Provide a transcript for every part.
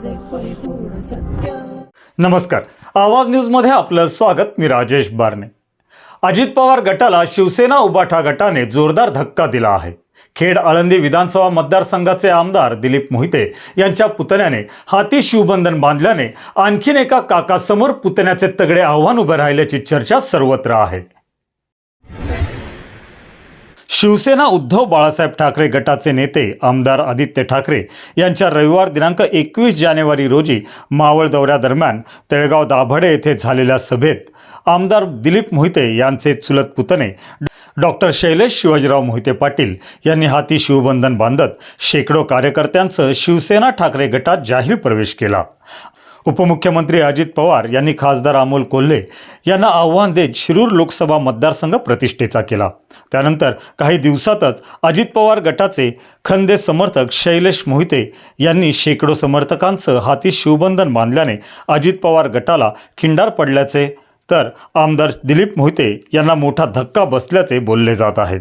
माझे परिपूर्ण सत्य. नमस्कार. आवाज न्यूजमध्ये आपलं स्वागत. मी राजेश बारणे. अजित पवार गटाला शिवसेना उबाठा गटाने जोरदार धक्का दिला आहे. खेड आळंदी विधानसभा मतदारसंघाचे आमदार दिलीप मोहिते यांच्या पुतण्याने हाती शिवबंधन बांधल्याने आणखीन एका काकासमोर पुतण्याचे तगडे आव्हान उभे राहिल्याची चर्चा सर्वत्र आहे. शिवसेना उद्धव बाळासाहेब ठाकरे गटाचे नेते आमदार आदित्य ठाकरे यांच्या रविवार दिनांक एकवीस जानेवारी रोजी मावळ दौऱ्यादरम्यान तळेगाव दाभडे येथे झालेल्या सभेत आमदार दिलीप मोहिते यांचे चुलत पुतणे डॉक्टर शैलेश शिवाजीराव मोहिते पाटील यांनी हाती शिवबंधन बांधत शेकडो कार्यकर्त्यांचं शिवसेना ठाकरे गटात जाहीर प्रवेश केला. उपमुख्यमंत्री अजित पवार यांनी खासदार अमोल कोल्हे यांना आव्हान देत शिरूर लोकसभा मतदारसंघ प्रतिष्ठेचा केला. त्यानंतर काही दिवसातच अजित पवार गटाचे खंदे समर्थक शैलेश मोहिते यांनी शेकडो समर्थकांसह हाती शिवबंधन बांधल्याने अजित पवार गटाला खिंडार पडल्याचे तर आमदार दिलीप मोहिते यांना मोठा धक्का बसल्याचे बोलले जात आहेत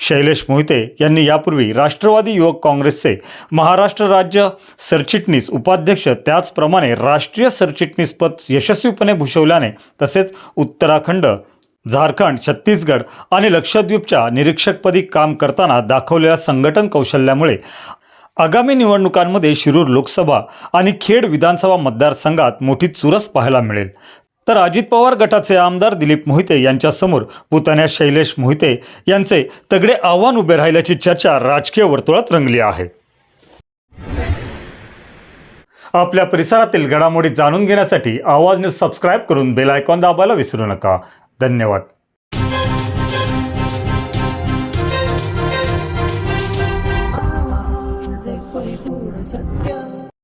शैलेश मोहिते यांनी यापूर्वी राष्ट्रवादी युवक काँग्रेसचे महाराष्ट्र राज्य सरचिटणीस उपाध्यक्ष त्याचप्रमाणे राष्ट्रीय सरचिटणीसपद यशस्वीपणे भूषवल्याने तसेच उत्तराखंड झारखंड छत्तीसगड आणि लक्षद्वीपच्या निरीक्षकपदी काम करताना दाखवलेल्या संघटन कौशल्यामुळे आगामी निवडणुकांमध्ये शिरूर लोकसभा आणि खेड विधानसभा मतदारसंघात मोठी चुरस पाहायला मिळेल. तर अजित पवार गटाचे आमदार दिलीप मोहिते यांच्यासमोर पुतण्या शैलेश मोहिते यांचे तगडे आव्हान उभे राहिल्याची चर्चा राजकीय वर्तुळात रंगली आहे. आपल्या परिसरातील घडामोडी जाणून घेण्यासाठी आवाज न्यूज सबस्क्राईब करून बेल आयकॉन दाबायला विसरू नका. धन्यवाद. सत्य